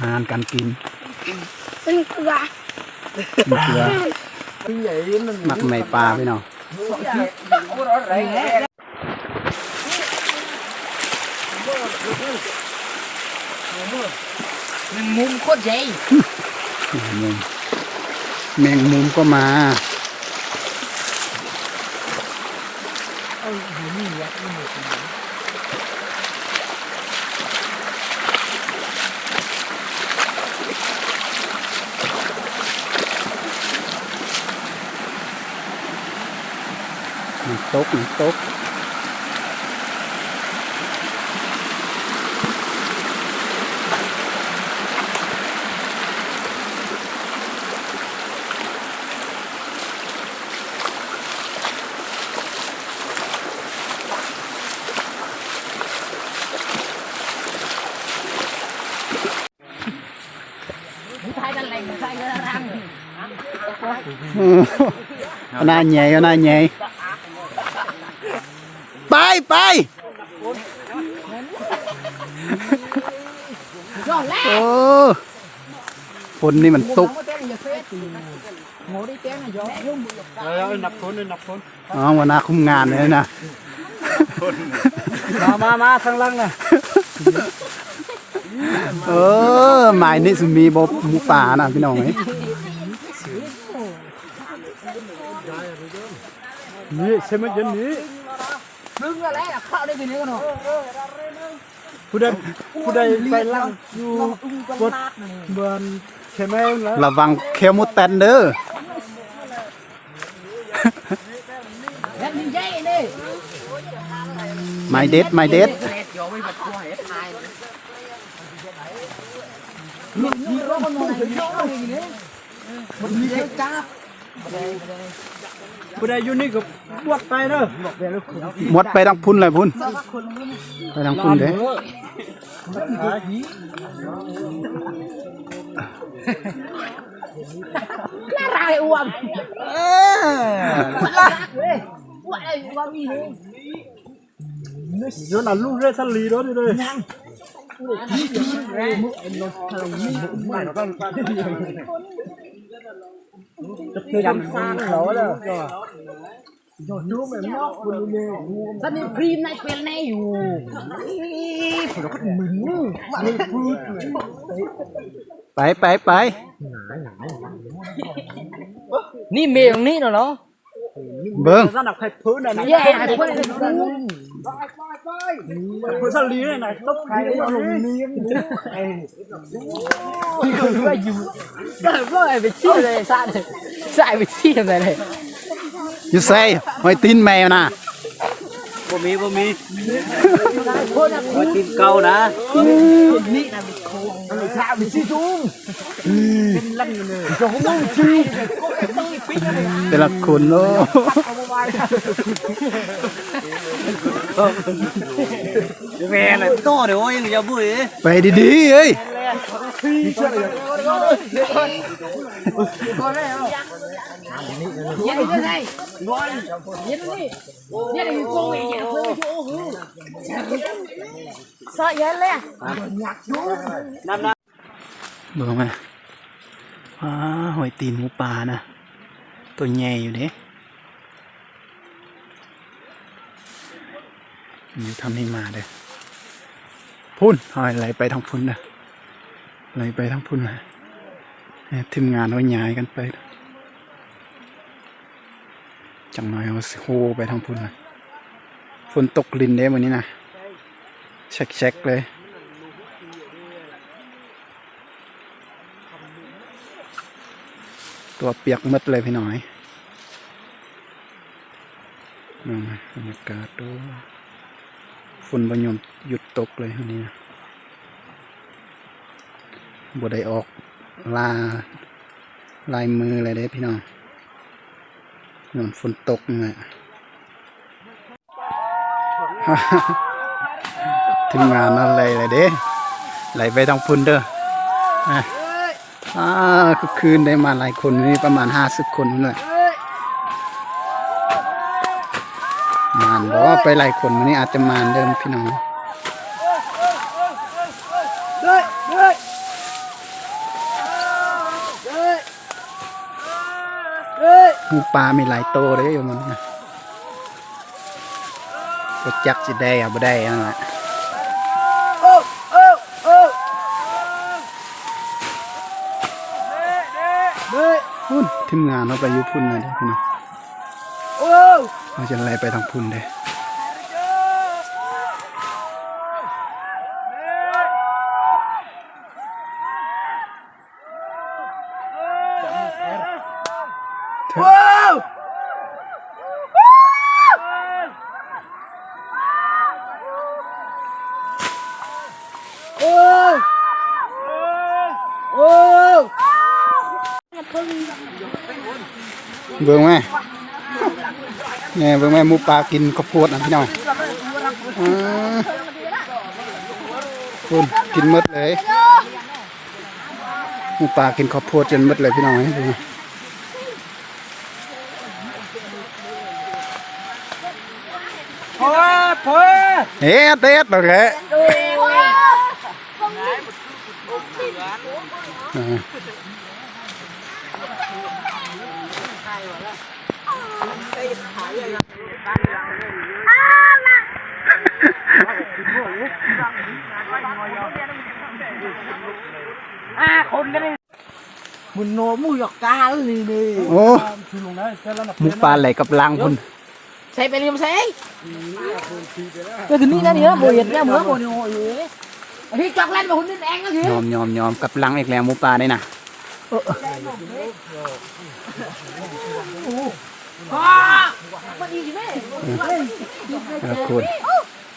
อาหารการกินเป็นเกลือมะเขือหมักไม่ปลาพี่น้องมันมุมโคตรใหญ่แมงมุมแมงมุมก็มาน้ำตกน้ำตกใช่กันแหล่งใช่กันรังอืมเอาหน้าใหญ่เอาหน้าใหญ่ไปไป ย้อนแล้ โอ้ฝนนี่มันตกโง่ได้แก้งอะย้อนยุ่งนับคนนับคนอ๋อวันหน้าคุมงานเลยนะมามามาทางล่างนะเออหมายนี่สุมีบหมูป่านะพี่น้องเอ้ยนี่ใช่ไหมยันนี้มึงอะไรอะเข้าได้ทีนี้กันหรอ ผู้ใดผู้ใดไปล่างอยู่บนบนใช่ไหมแล้วระวังเคลมุดแตนเด้อแล้วมีใหญ่เลยไม้เด็ดไม้เด็ดมีรถมันมองเห็นย้อนเลยนี่มันมีเด็กจ้า ผู้ใดอยู่นี่ก็บวชไปเด้อหมดไปทางพุ่นเลยพุ่น ไปทางพุ่นเด้น่ารักอ้วนอ้วนเลยอ้วนเลยอ้วนมีเลยเดี๋ยวน่ะลูกเรือทะลีด้วยเลยคือดำซ่านเขาเด้อตอนนี้พรีมในเป็นแน่อยู่ ไปไปไปนี่เมย์ตรงนี้เหรอ เบิ้งนั่นน่ะใครพื้นน่ะนี่แย่ไอ้คนนี้พื้นทะลีเนี่ยนะต้องใครเอาลงนี้ก็อยู่ก็ก็ไอ้ไปชี้เลยซะเลยใส่ไป ชี้อะไรเลยอยู่ใส่หอยตีนแมวนะบ่มีบ่มีไว้ตีนเก่านะข้าวไปชี้จุ้งแต่ละคนโอ้แม่เลยโตเดี๋ยวยังจะบุ้ยไปดีๆเอ้ยเย็นนี่ไงเย็นนี่เย็นนี่กงเย็นเลยโอ้โหสะเย็นเลยเบิ้งมาว้าหอยตีนหมูป่านะ ตัวใหญ่อยู่เด้อยู่ทำให้มาเด้พุ่นหอยไหลไปทางพุ่นนะไหลไปทางพุ่นนะทีมงานเอาย้ายกันไปจังหน่อยเอาโฮไปทางพุ่นนะฝนตกลินเด้วันนี้นะเช็คๆเลยตัวเปียกมดเลยพี่น้อยดูนะ บรรยากาศดูฝนบรยมหยุดตกเลยวันนี้นะบได้ออกลาลายมืออะไรเด้พี่น้องนอนฝนตกนี่แหละทีมงานอะไรเลยเด้ไหลไปทางพุ่นเด้ออ่าคืนได้มาหลายคนนี่ประมาณห้าสิบคนเละ มานบอกว่าไปหลายคนวันนี้อาจจะมานเดิมพี่น้องหมูปลาไม่หลายโตเลยอยู่มันนะก็จักสิได้อะบ่ได้นั่นแหละพุ่นทีมงานเราไปยุพุ่นเลยพี่น้อง โอ้เราจะไล่ไปทางพุ่นเด้อโอ้โอ้โอ้เบิ่งไหม เนี่ยเบิ่งไหมหมูปลากินข้าวโพดนะพี่น้องอืมพุ่นกินมดเลยหมูปลากินข้าวโพดจนมดเลยพี่น้องเอ้ยดูนะพอพอเฮ็ดเฮ็ดเลยแหละ อ่าอ่าคนกันเลยมุนโนมูหยอกกาเลยนี่โอ้คือลงได้แค่แล้วนะหมูปลาไหลกับลังพุ่นใช้ไปเรียมใช้ก็คือนี่นะเนี่ยโบเห็ดเนี่ยเหมือนโบเนี่ยโอ้ยพี่จักเล่นมาหุ่นนี่แองก็คือยอมยอมยอมกับลังอีกแล้วหมูปลาได้น่ะพ่อมันอีกไหมเออคุณ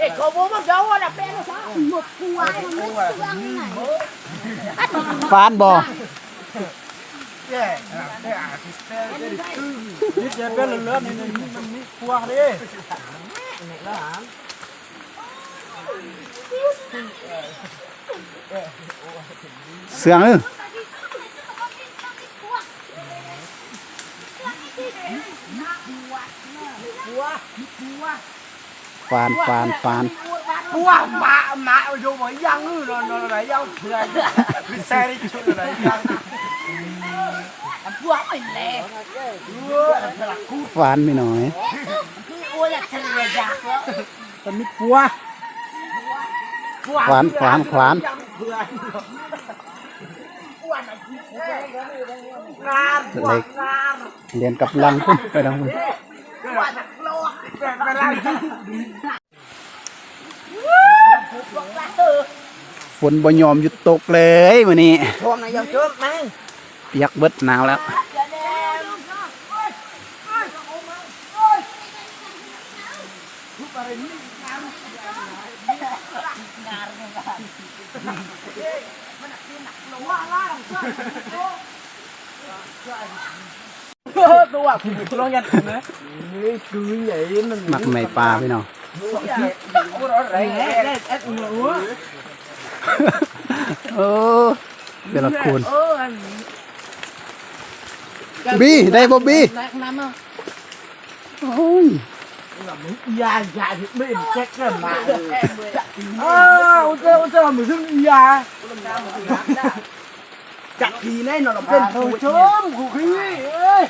เฮ้ยขโมยมันเจ้าอะแป้งซะหมดกลัวมันไม่เชื่องไหน ฟานบ่นี่จะเป็นเลือดนี่นี่มันมีพวกดิเสืองเออฟานฟานฟานพวกมามาอยู่บ่ยังอือเนาะเนาะไหนยังเพื่อนคือแซ่ดิชุดอะไรยังพวกไม่แรงฟานไม่น้อยโอ้ยอยากทะเลอยากแล้วมันมีปัวฟานฟานฟานงานเล็กเรียนกับลังพุ่นไปทางพุ่นเป็นไร ฝนบ่ยอมหยุดตกเลยมื้อนี้ท่วงนายยังเจอไหมเปียกเบิดหนาวแล้ว ตัวคุณลองยันนะนี่คือใหญ่มันมักไม่ปลาพี่น้องอะไรเงี้ยเอ็ดหัวโอ้เดี๋ยวละคุณเออบี้ได้บ่บี้น้ำอะโอ้ยยาใหญ่ไม่แจ็คกันมาอ้าวเจ้าเจ้ามือซึ่งยาจักทีแน่นอนเป็นผู้ชมผู้ขี้เอ้ย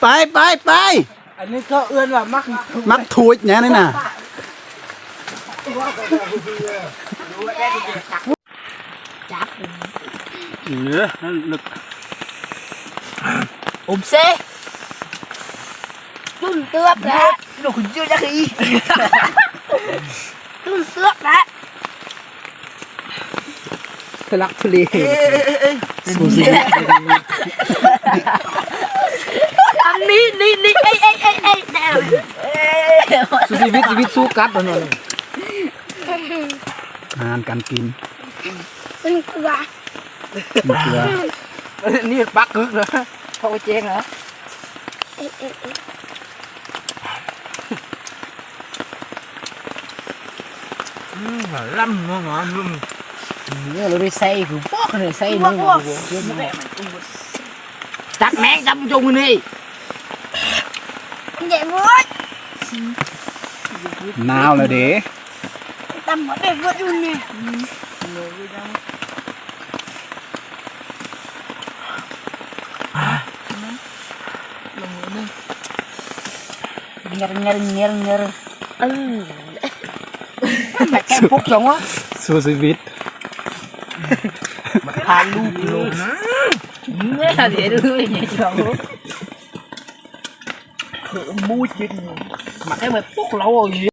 ไปไปไปอันนี้ก็เอื้อนว่ามักมักถูดเนี่ยนี่น่ะเนื้อนั่นลึกผมเซ่ตุ้นเตือบแล้วลูกคุณชื่อยักษ์อี ตุ้นเตือบแล้วทะลักทะเลสูสีอันนี้นี่นี่เอ้ยเอ้ยเอ้ยเอ้ยแนวสุชีวิตชีวิตสู้กัดมันนนอาหารการกินมันกลัวมีเกลือนี่ปักกึกเหรอเขาไปเจ๊งเหรอ เอ้ยเอ้ยเอ้ยล่ำงงงงเนี่ยเราได้ใส่หูปอกเลยใส่หนึ่ งจัดแมงจับจงนี่ใหญ่หมดหนาวเลยเด้ต tâm ở đây vượt luôn nè เงี้ยเงี้ยเงี้ยเงี้ย ừ แต่แกพุกสองวะสู้ชีวิตพาลูกลง nghe là để đưa về nhà chồng มูจินมาแค่แบบพุกเราอะ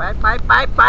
ไปไปไปไป